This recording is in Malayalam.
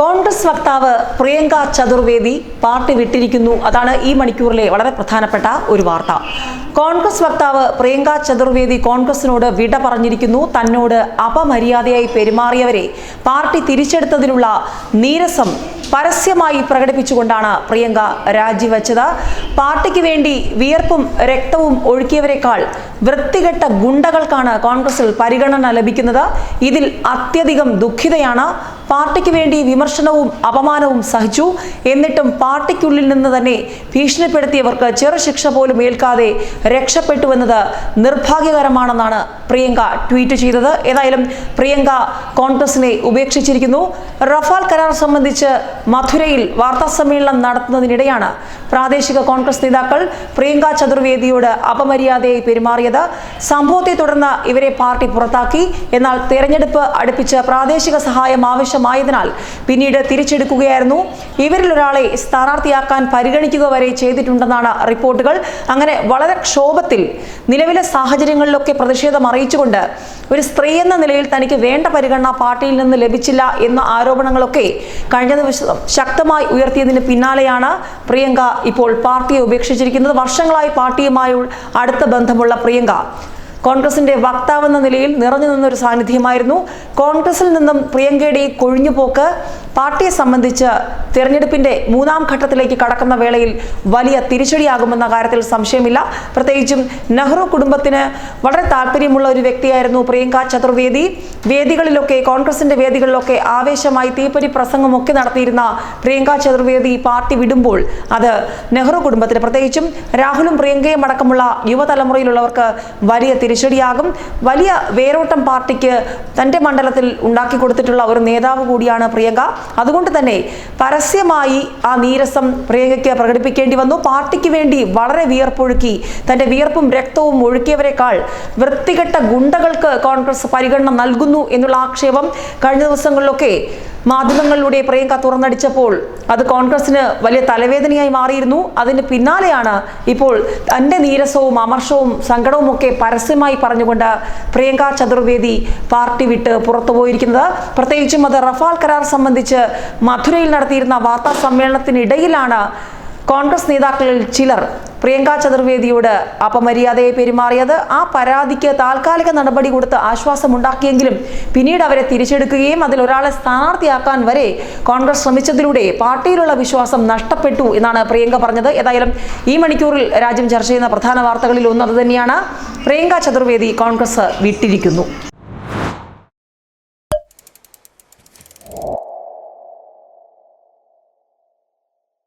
കോൺഗ്രസ് വക്താവ് പ്രിയങ്ക ചതുർവേദി പാർട്ടി വിട്ടിരിക്കുന്നു. അതാണ് ഈ മണിക്കൂറിലെ വളരെ പ്രധാനപ്പെട്ട ഒരു വാർത്ത. കോൺഗ്രസ് വക്താവ് പ്രിയങ്ക ചതുർവേദി കോൺഗ്രസിനോട് വിട പറഞ്ഞിരിക്കുന്നു. തന്നോട് അപമര്യാദയായി പെരുമാറിയവരെ പാർട്ടി തിരിച്ചെടുത്തതിലുള്ള നീരസം പരസ്യമായി പ്രകടിപ്പിച്ചുകൊണ്ടാണ് പ്രിയങ്ക രാജിവെച്ചത്. പാർട്ടിക്ക് വേണ്ടി വിയർപ്പും രക്തവും ഒഴുക്കിയവരെക്കാൾ വൃത്തികെട്ട ഗുണ്ടകൾക്കാണ് കോൺഗ്രസിൽ പരിഗണന ലഭിക്കുന്നത്. ഇതിൽ അത്യധികം ദുഃഖിതയാണ്. പാർട്ടിക്ക് വേണ്ടി വിമർശനവും അപമാനവും സഹിച്ചു. എന്നിട്ടും പാർട്ടിക്കുള്ളിൽ നിന്ന് തന്നെ ഭീഷണിപ്പെടുത്തിയവർക്ക് ചെറു ശിക്ഷ പോലും ഏൽക്കാതെ രക്ഷപ്പെട്ടുവെന്നത് നിർഭാഗ്യകരമാണെന്നാണ് പ്രിയങ്ക ട്വീറ്റ് ചെയ്തത്. ഏതായാലും പ്രിയങ്ക കോൺഗ്രസിനെ ഉപേക്ഷിച്ചിരിക്കുന്നു. റഫാൽ കരാർ സംബന്ധിച്ച് മധുരയിൽ വാർത്താ സമ്മേളനം നടത്തുന്നതിനിടെയാണ് പ്രാദേശിക കോൺഗ്രസ് നേതാക്കൾ പ്രിയങ്ക ചതുർവേദിയോട് അപമര്യാദയായി പെരുമാറിയത്. സംഭവത്തെ തുടർന്ന് ഇവരെ പാർട്ടി പുറത്താക്കി. എന്നാൽ തെരഞ്ഞെടുപ്പ് അടുപ്പിച്ച് പ്രാദേശിക സഹായം ആവശ്യമായതിനാൽ പിന്നീട് തിരിച്ചെടുക്കുകയായിരുന്നു. ഇവരിൽ ഒരാളെ സ്ഥാനാർത്ഥിയാക്കാൻ പരിഗണിക്കുക വരെ ചെയ്തിട്ടുണ്ടെന്നാണ് റിപ്പോർട്ടുകൾ. അങ്ങനെ വളരെ ക്ഷോഭത്തിൽ നിലവിലെ സാഹചര്യങ്ങളിലൊക്കെ പ്രതിഷേധം അറിയിച്ചുകൊണ്ട് ഒരു സ്ത്രീ എന്ന നിലയിൽ തനിക്ക് വേണ്ട പരിഗണന പാർട്ടിയിൽ നിന്ന് ലഭിച്ചില്ല എന്ന ആരോപണങ്ങളൊക്കെ കഴിഞ്ഞ ദിവസം ശക്തമായി ഉയർത്തിയതിന് പിന്നാലെയാണ് പ്രിയങ്ക ഇപ്പോൾ പാർട്ടിയെ ഉപേക്ഷിച്ചിരിക്കുന്നത്. വർഷങ്ങളായി പാർട്ടിയുമായി അടുത്ത ബന്ധമുള്ള പ്രിയങ്ക കോൺഗ്രസിന്റെ വക്താവെന്ന നിലയിൽ നിറഞ്ഞു നിന്നൊരു സാന്നിധ്യമായിരുന്നു. കോൺഗ്രസിൽ നിന്നും പ്രിയങ്കയുടെ ഈ കൊഴിഞ്ഞുപോക്ക് പാർട്ടിയെ സംബന്ധിച്ച് തിരഞ്ഞെടുപ്പിന്റെ മൂന്നാം ഘട്ടത്തിലേക്ക് കടക്കുന്ന വേളയിൽ വലിയ തിരിച്ചടിയാകുമെന്ന കാര്യത്തിൽ സംശയമില്ല. പ്രത്യേകിച്ചും നെഹ്റു കുടുംബത്തിന് വളരെ താല്പര്യമുള്ള ഒരു വ്യക്തിയായിരുന്നു പ്രിയങ്ക ചതുർവേദി. വേദികളിലൊക്കെ കോൺഗ്രസിന്റെ വേദികളിലൊക്കെ ആവേശമായി തീപ്പൊരി പ്രസംഗമൊക്കെ നടത്തിയിരുന്ന പ്രിയങ്ക ചതുർവേദി പാർട്ടി വിടുമ്പോൾ അത് നെഹ്റു കുടുംബത്തിന്. പ്രത്യേകിച്ചും രാഹുലും പ്രിയങ്കയും അടക്കമുള്ള യുവതലമുറയിലുള്ളവർക്ക് വലിയ തിരിച്ചടിയാകും. വലിയ വേരോട്ടം പാർട്ടിക്ക് തന്റെ മണ്ഡലത്തിൽ ഉണ്ടാക്കി കൊടുത്തിട്ടുള്ള ഒരു നേതാവ് കൂടിയാണ് പ്രിയങ്ക. അതുകൊണ്ട് തന്നെ പരസ്യമായി ആ നീരസം പ്രിയങ്കയ്ക്ക് പ്രകടിപ്പിക്കേണ്ടി വന്നു. പാർട്ടിക്ക് വേണ്ടി വളരെ വിയർപ്പൊഴുക്കി തന്റെ വിയർപ്പും രക്തവും ഒഴുക്കിയവരെക്കാൾ വൃത്തികെട്ട ഗുണ്ടകൾക്ക് കോൺഗ്രസ് പരിഗണന നൽകുന്നു എന്നുള്ള ആക്ഷേപം കഴിഞ്ഞ ദിവസങ്ങളിലൊക്കെ മാധ്യമങ്ങളിലൂടെ പ്രിയങ്ക തുറന്നടിച്ചപ്പോൾ അത് കോൺഗ്രസിന് വലിയ തലവേദനയായി മാറിയിരുന്നു. അതിന് പിന്നാലെയാണ് ഇപ്പോൾ തന്റെ നീരസവും അമർഷവും സങ്കടവും ഒക്കെ പരസ്യമായി പറഞ്ഞുകൊണ്ട് പ്രിയങ്ക ചതുർവേദി പാർട്ടി വിട്ട് പുറത്തു പോയിരിക്കുന്നത്. പ്രത്യേകിച്ചും അത് റഫാൽ കരാർ സംബന്ധിച്ച് മധുരയിൽ നടത്തിയിരുന്ന വാർത്താ സമ്മേളനത്തിനിടയിലാണ് കോൺഗ്രസ് നേതാക്കളിൽ ചിലർ പ്രിയങ്ക ചതുർവേദിയോട് അപമര്യാദയെ പെരുമാറിയത് ആ പരാതിക്ക് താൽക്കാലിക നടപടി കൊടുത്ത് ആശ്വാസമുണ്ടാക്കിയെങ്കിലും പിന്നീട് അവരെ തിരിച്ചെടുക്കുകയും അതിൽ ഒരാളെ സ്ഥാനാർത്ഥിയാക്കാൻ വരെ കോൺഗ്രസ് ശ്രമിച്ചതിലൂടെ പാർട്ടിയിലുള്ള വിശ്വാസം നഷ്ടപ്പെട്ടു എന്നാണ് പ്രിയങ്ക പറഞ്ഞത്. ഏതായാലും ഈ മണിക്കൂറിൽ രാജ്യം ചർച്ച ചെയ്യുന്ന പ്രധാന വാർത്തകളിൽ ഒന്ന് അതുതന്നെയാണ് പ്രിയങ്ക ചതുർവേദി കോൺഗ്രസ് വിട്ടിരിക്കുന്നു.